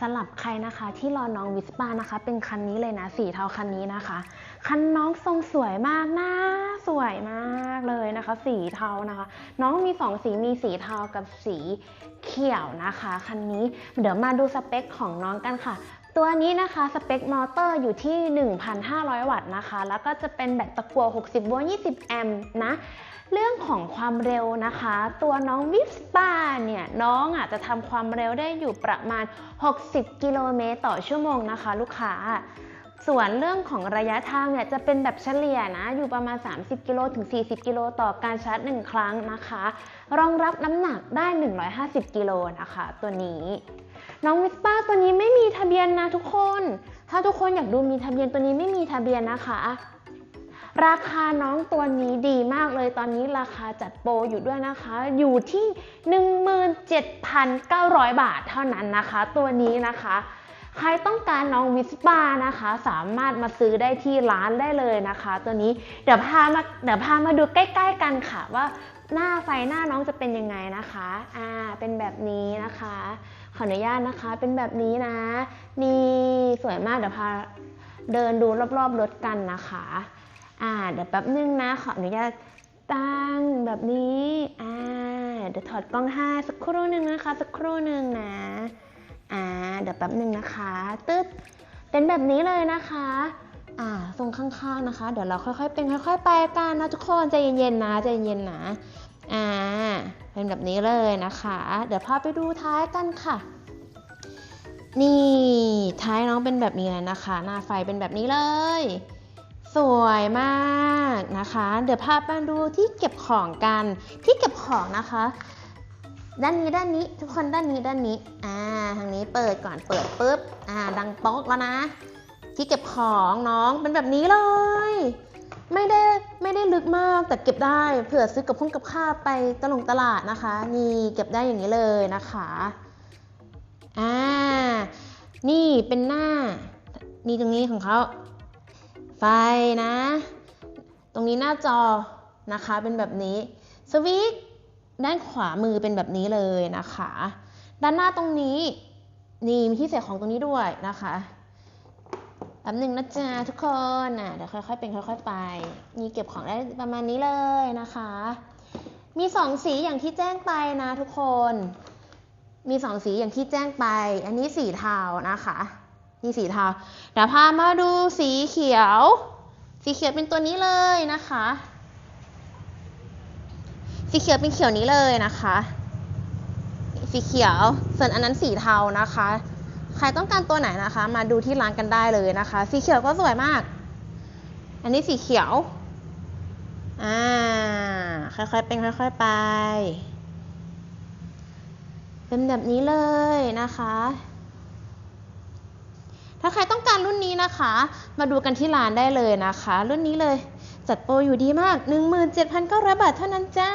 สำหรับใครนะคะที่รอน้องวิสปานะคะ เป็นคันนี้เลยนะสีเทาคันนี้นะคะ คันน้องทรงสวยมากหน้าสวยมากเลยนะคะ สีเทานะคะ น้องมีสองสีมีสีเทากับสีเขียวนะคะ คันนี้เดี๋ยวมาดูสเปคของน้องกันค่ะ ตัวนี้นะคะสเปคมอเตอร์อยู่ที่ 1,500 วัตต์นะคะ แล้วก็จะเป็นแบตตะกั่ว60โวลต์20 แอมป์นะ เรื่องของความเร็วนะคะ ตัวน้องวิสปาเนี่ยน้องอาจจะทำความเร็วได้อยู่ประมาณ 60 กิโลเมตรต่อชั่วโมงนะคะ ลูกค้า ส่วนเรื่องของระยะทางเนี่ยจะเป็นแบบเฉลี่ยนะ อยู่ประมาณ 30 กิโลถึง 40 กิโลต่อการชาร์จ 1 ครั้งนะคะ รองรับน้ำหนักได้ 150 กิโลนะคะ ตัวนี้ น้องวิสป้าตัวนี้ไม่มี ทะเบียนนะทุกคน ถ้าทุกคนอยากดูมีทะเบียนตัวนี้ไม่มีทะเบียนนะคะ ราคาน้องตัวนี้ดีมากเลยตอนนี้ราคาจัดโปรอยู่ด้วยนะคะ อยู่ที่ 17,900 บาทเท่านั้นนะคะ ตัวนี้นะคะใครต้องการน้องวิสปานะคะ สามารถมาซื้อได้ที่ร้านได้เลยนะคะ ตัวนี้เดี๋ยวพามาเดี๋ยวพามาดูใกล้ ๆ กันค่ะว่า หน้าไฟหน้าน้องจะเป็นยังไงนะคะ อ่า เป็นแบบนี้นะคะ ขออนุญาตนะคะ เป็นแบบนี้นะ นี่สวยมากเดี๋ยวพาเดินดูรอบๆรถกันนะคะ อ่า เดี๋ยวแป๊บนึงนะ ขออนุญาตตั้งแบบนี้ อ่า เดี๋ยวถอดกล้องให้สักครู่หนึ่งนะคะ สักครู่หนึ่งนะ อ่า เดี๋ยวแป๊บนึงนะคะ ตึ๊ด เป็นแบบนี้เลยนะคะ อ่าทรงข้างๆนะคะ เดี๋ยวเราค่อยๆเป็นค่อย ๆ ไปกันนะทุกคนใจเย็นๆนะใจเย็นๆนะอ่าเป็นแบบนี้เลยนะคะ เดี๋ยวพาไปดูท้ายกันค่ะ นี่ท้ายน้องเป็นแบบนี้เลยนะคะ หน้าไฟเป็นแบบนี้เลย สวยมากนะคะ เดี๋ยวพาไปดูที่เก็บของกันที่เก็บของนะคะ ด้านนี้ด้านนี้ทุกคนด้านนี้ด้านนี้อ่าทางนี้เปิดก่อนเปิดปุ๊บอ่าดังป๊อกแล้วนะ ที่เก็บของน้องเป็นแบบนี้เลย ไม่ได้ไม่ได้ลึกมากแต่เก็บได้เผื่อซื้อกับพุ่งกับข้าวไปตลงตลาดนะคะ นี่เก็บได้อย่างนี้เลยนะคะอ่านี่เป็นหน้า นี่ตรงนี้ของเขาไฟนะ ตรงนี้หน้าจอนะคะเป็นแบบนี้สวิตช์ด้านขวามือเป็นแบบนี้เลยนะคะ ด้านหน้าตรงนี้ นี่มีที่ใส่ของตรงนี้ด้วยนะคะ แป๊บหนึ่งนะจ๊ะทุกคนอะเดี๋ยวค่อยๆเป็นค่อย ๆ ไปมีเก็บของได้ประมาณนี้เลยนะคะ มีสองสีอย่างที่แจ้งไปนะทุกคน มีสองสีอย่างที่แจ้งไป อันนี้สีเทานะคะนี่สีเทาเดี๋ยวพามาดูสีเขียว สีเขียวเป็นตัวนี้เลยนะคะ สีเขียวเป็นเขียวนี้เลยนะคะ สีเขียวส่วนอันนั้นสีเทานะคะ ใครต้องการตัวไหนนะคะ มาดูที่ร้านกันได้เลยนะคะ สีเขียวก็สวยมาก อันนี้สีเขียว อ่า ค่อยๆเป็นค่อยๆไป เป็นแบบนี้เลยนะคะถ้าใครต้องการรุ่นนี้นะคะ มาดูกันที่ร้านได้เลยนะคะ รุ่นนี้เลย จัดโปรอยู่ดีมาก 17,900 บาทเท่านั้นจ้า